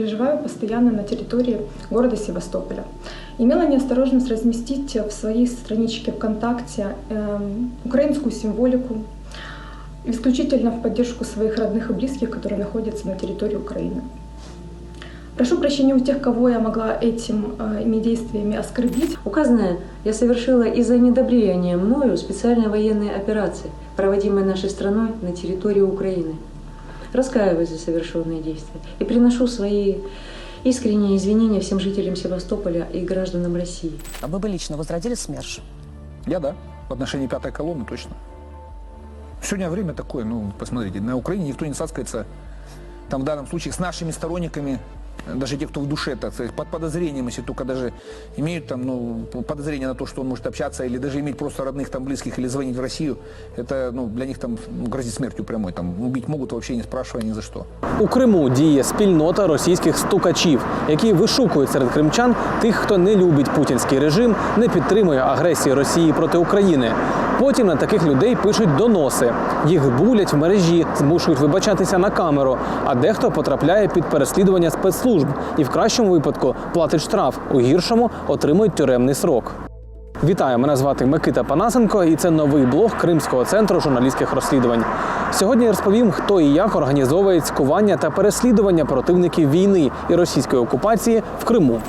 Проживаю постоянно на территории города Севастополя. Имела неосторожность разместить в своей страничке ВКонтакте эм, украинскую символику, исключительно в поддержку своих родных и близких, которые находятся на территории Украины. Прошу прощения у тех, кого я могла этим, э, этими действиями оскорбить. Указанное я совершила из-за недобрения мною специальной военной операции, проводимой нашей страной на территории Украины. Раскаиваюсь за совершенные действия и приношу свои искренние извинения всем жителям Севастополя и гражданам России. А вы бы лично возродили СМЕРШ? Я да, в отношении пятой колонны точно. Сегодня время такое, ну, посмотрите, на Украине никто не цацкается, там в данном случае с нашими сторонниками, даже те, кто в душе, так сказать, под подозрением, если только даже имеют там, ну, подозрение на то, что он может общаться, или даже иметь просто родных там близких, или звонить в Россию, это, ну, для них там грозит смертью прямой, там, убить могут вообще не спрашивая ни за что. У Криму діє спільнота російських стукачів, які вишукують серед кримчан тих, хто не любить путінський режим, не підтримує агресії Росії проти України. Потім на таких людей пишуть доноси. Їх булять в мережі, змушують вибачатися на камеру. А дехто потрапляє під переслідування спецслужб і в кращому випадку платить штраф, у гіршому отримують тюремний срок. Вітаю, мене звати Микита Панасенко, і це новий блог Кримського центру журналістських розслідувань. Сьогодні я розповім, хто і як організовує цькування та переслідування противників війни і російської окупації в Криму.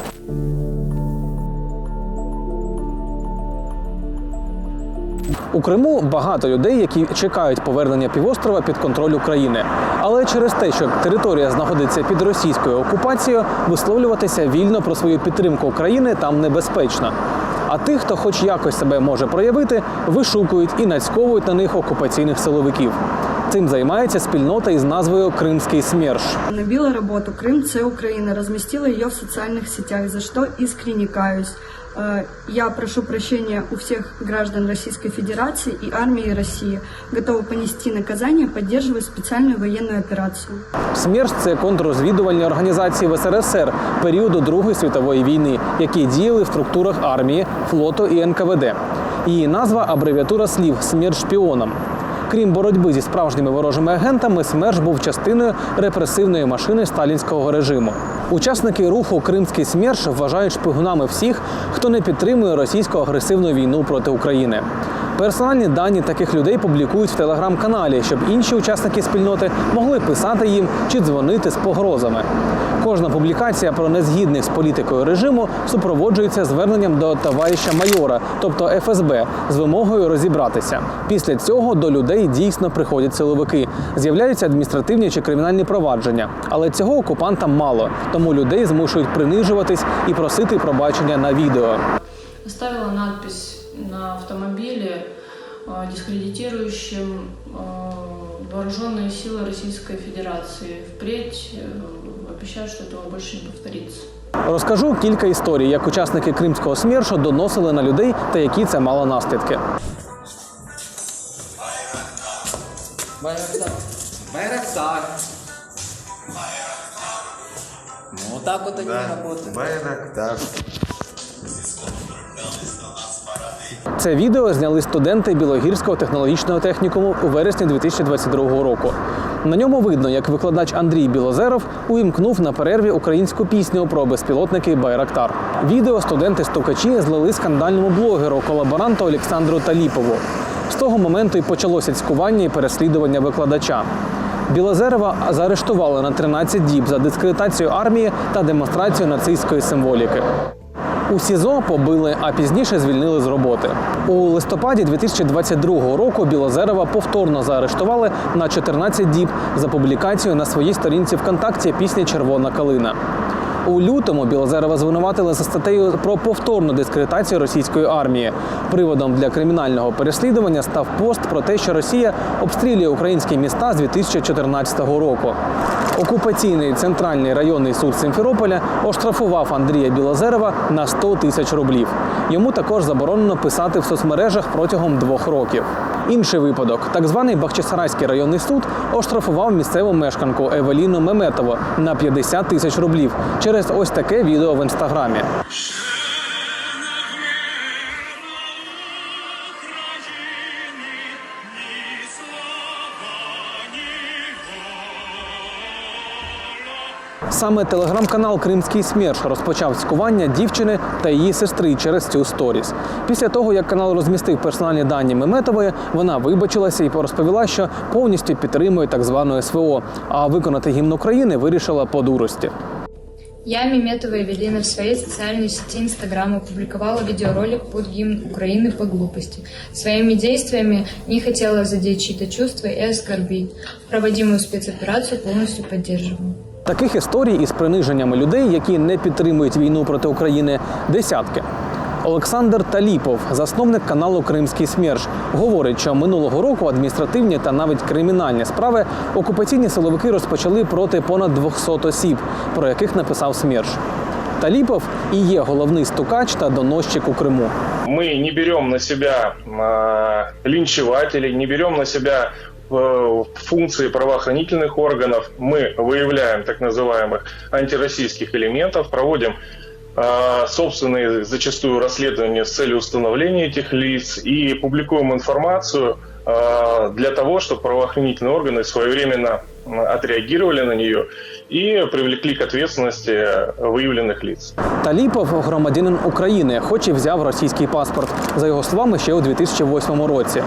У Криму багато людей, які чекають повернення півострова під контроль України. Але через те, що територія знаходиться під російською окупацією, висловлюватися вільно про свою підтримку України там небезпечно. А тих, хто хоч якось себе може проявити, вишукують і нацьковують на них окупаційних силовиків. Цим займається спільнота із назвою Кримський СМЕРШ. Набила работу «Крым – це Украина», разместила ее в социальных сетях, за искренне каюсь. Э, Я прошу прощения у всех граждан Российской Федерации и армии России. Готова понести наказание, поддерживать специальную военную операцию. СМЕРШ – це контррозвідувальні організації в СРСР періоду Другої світової війни, які діяли в структурах армії, флоту і НКВД. Її назва абревіатура слів смерть шпіонам. Крім боротьби зі справжніми ворожими агентами, СМЕРШ був частиною репресивної машини сталінського режиму. Учасники руху Кримський СМЕРШ вважають шпигунами всіх, хто не підтримує російську агресивну війну проти України. Персональні дані таких людей публікують в телеграм-каналі, щоб інші учасники спільноти могли писати їм чи дзвонити з погрозами. Кожна публікація про незгідних з політикою режиму супроводжується зверненням до товариша майора, тобто ФСБ, з вимогою розібратися. Після цього до людей дійсно приходять силовики. З'являються адміністративні чи кримінальні провадження. Але цього окупантам мало, тому людей змушують принижуватись і просити пробачення на відео. оставила надпись на автомобиле, э, дискредитирующим э, вооруженные силы Российской Федерации. Впредь э, обещаю, что этого больше не повторится. Розкажу кілька історій, як учасники кримського смершу доносили на людей та які це мало наслідки. Байрактар. Байрактар. Ну, вот так от они работают. Байрактар. Це відео зняли студенти Білогірського технологічного технікуму у вересні 2022 року. На ньому видно, як викладач Андрій Білозеров увімкнув на перерві українську пісню про безпілотники Байрактар. Відео студенти-стукачі злили скандальному блогеру, колаборанту Олександру Таліпову. З того моменту і почалося цькування і переслідування викладача. Білозерова заарештували на 13 діб за дискредитацію армії та демонстрацію нацистської символіки. У СІЗО побили, а пізніше звільнили з роботи. У листопаді 2022 року Білозерова повторно заарештували на 14 діб за публікацію на своїй сторінці ВКонтакті пісні Червона калина. У лютому Білозерова звинуватили за статтею про повторну дискредитацію російської армії. Приводом для кримінального переслідування став пост про те, що Росія обстрілює українські міста з 2014 року. Окупаційний центральний районний суд Симферополя оштрафував Андрія Білозерова на 100 тисяч рублів. Йому також заборонено писати в соцмережах протягом двох років. Інший випадок: так званий Бахчисарайський районний суд оштрафував місцеву мешканку Евеліну Меметову на 50 тисяч рублів через ось таке відео в інстаграмі. Саме телеграм-канал Кримський СМЕРШ розпочав цькування дівчини та її сестри через цю сторіс. Після того, як канал розмістив персональні дані Меметової, вона вибачилася і розповіла, що повністю підтримує так звану СВО, а виконати гімн України вирішила по дурості. Я, Меметова Евелина, в своей социальной сети Инстаграм опубликовала видеоролик под гимн Украины по глупости. Своими действиями не хотела задеть чьи-то чувства и оскорбить. Проводимую спецоперацию полностью поддерживаю. Таких історій із приниженнями людей, які не підтримують війну проти України, десятки. Олександр Таліпов, засновник каналу Кримський СМЕРШ, говорить, що минулого року адміністративні та навіть кримінальні справи окупаційні силовики розпочали проти понад 200 осіб, про яких написав СМЕРШ. Таліпов і є головний стукач та доносчик у Криму. мы не берем на себя э, линчевателей, не берем на себя э, функции правоохранительных органов. Мы выявляем так называемых антироссийских элементов, проводим э, собственные зачастую расследования с целью установления этих лиц и публикуем информацию э, для того, чтобы правоохранительные органы своевременно м, отреагировали на нее и привлекли к ответственности выявленных лиц. Таліпов громадянин України, хоч і взяв російський паспорт. За його словами, ще у 2008 році.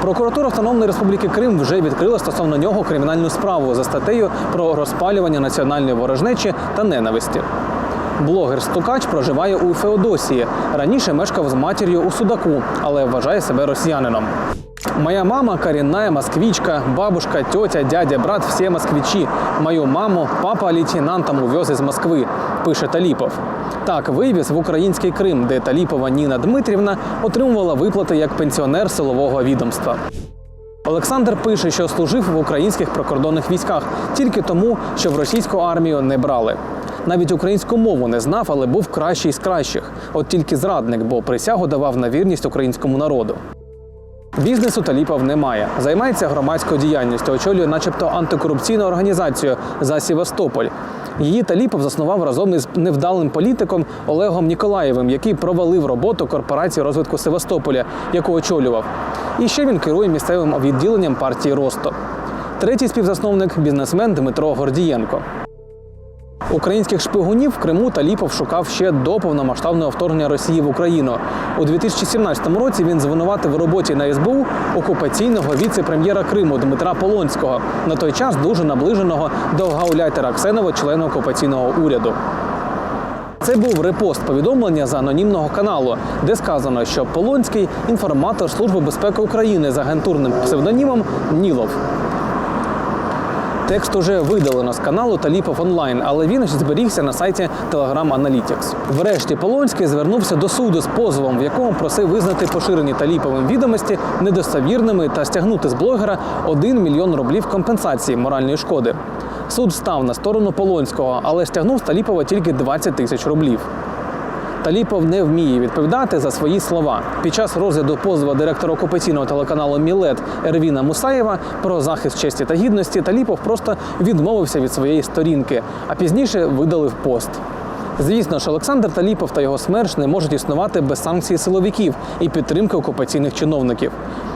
Прокуратура Автономної Республіки Крим вже відкрила стосовно нього кримінальну справу за статтею про розпалювання національної ворожнечі та ненависті. Блогер Стукач проживає у Феодосії. Раніше мешкав з матір'ю у Судаку, але вважає себе росіянином. Моя мама коренная москвичка, бабушка, тетя, дядя, брат – все москвичи. Мою маму папа лейтенантом увез из Москви, пише Таліпов. Так, вивіз в український Крим, де Таліпова Ніна Дмитрівна отримувала виплати як пенсіонер силового відомства. Олександр пише, що служив в українських прикордонних військах тільки тому, що в російську армію не брали. Навіть українську мову не знав, але був кращий з кращих. От тільки зрадник, бо присягу давав на вірність українському народу. Бізнесу Таліпов немає. Займається громадською діяльністю, очолює, начебто, антикорупційну організацію за Севастополь. Її Таліпов заснував разом із невдалим політиком Олегом Ніколаєвим, який провалив роботу корпорації розвитку Севастополя, яку очолював. І ще він керує місцевим відділенням партії Росто. Третій співзасновник бізнесмен Дмитро Гордієнко. Українських шпигунів в Криму Таліпов шукав ще до повномасштабного вторгнення Росії в Україну. У 2017 році він звинуватив у роботі на СБУ окупаційного віце-прем'єра Криму Дмитра Полонського, на той час дуже наближеного до гауляйтера Аксенова, члена окупаційного уряду. Це був репост повідомлення з анонімного каналу, де сказано, що Полонський інформатор Служби безпеки України з агентурним псевдонімом Нілов. Текст уже видалено з каналу Таліпов онлайн, але він зберігся на сайті Telegram Analytics. Врешті Полонський звернувся до суду з позовом, в якому просив визнати поширені Таліповим відомості недостовірними та стягнути з блогера 1 мільйон рублів компенсації моральної шкоди. Суд став на сторону Полонського, але стягнув з Таліпова тільки 20 тисяч рублів. Таліпов не вміє відповідати за свої слова. Під час розгляду позова директора окупаційного телеканалу Мілет Ервіна Мусаєва про захист честі та гідності Таліпов просто відмовився від своєї сторінки, а пізніше видалив пост. Звісно ж, Олександр Таліпов та його СМЕРШ не можуть існувати без санкцій силовиків і підтримки окупаційних чиновників.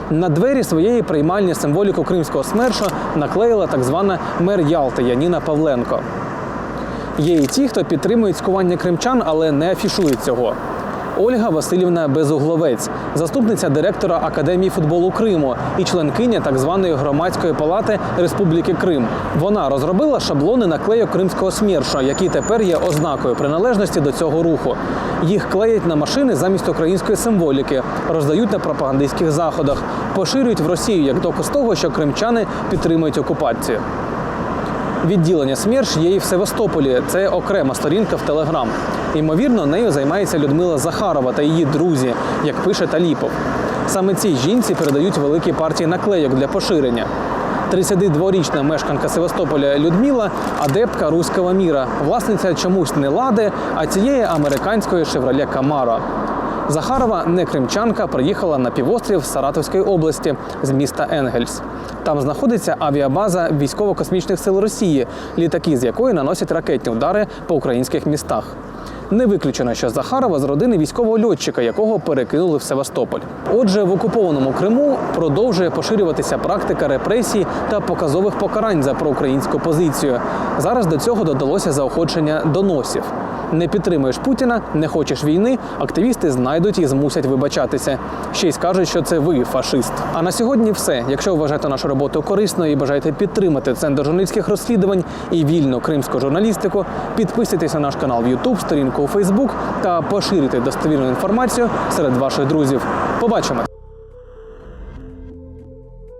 На двері своєї приймальні символіку кримського СМЕРШу наклеїла так звана мер Ялти Яніна Павленко. Є і ті, хто підтримує цькування кримчан, але не афішують цього. Ольга Васильівна Безугловець, заступниця директора Академії футболу Криму і членкиня так званої громадської палати Республіки Крим. Вона розробила шаблони наклейок кримського сміршу, які тепер є ознакою приналежності до цього руху. Їх клеять на машини замість української символіки, роздають на пропагандистських заходах, поширюють в Росію як доказ того, що кримчани підтримують окупацію. Відділення СМЕРШ є і в Севастополі. Це окрема сторінка в Телеграм. Ймовірно, нею займається Людмила Захарова та її друзі, як пише Таліпов. Саме цій жінці передають великі партії наклейок для поширення. 32-річна мешканка Севастополя Людмила адептка руського міра, власниця чомусь не лади, а цієї американської шевроле Камаро. Захарова, не кримчанка, приїхала на півострів Саратовської області з міста Енгельс. Там знаходиться авіабаза військово-космічних сил Росії, літаки з якої наносять ракетні удари по українських містах. Не виключено, що Захарова з родини військового льотчика, якого перекинули в Севастополь. Отже, в окупованому Криму продовжує поширюватися практика репресій та показових покарань за проукраїнську позицію. Зараз до цього додалося заохочення доносів. Не підтримуєш Путіна, не хочеш війни, активісти знайдуть і змусять вибачатися. Ще й скажуть, що це ви фашист. А на сьогодні все. Якщо вважаєте нашу роботу корисною і бажаєте підтримати центр журналістських розслідувань і вільну кримську журналістику, підписуйтесь на наш канал в YouTube, сторінку у Фейсбук та поширюйте достовірну інформацію серед ваших друзів. Побачимо!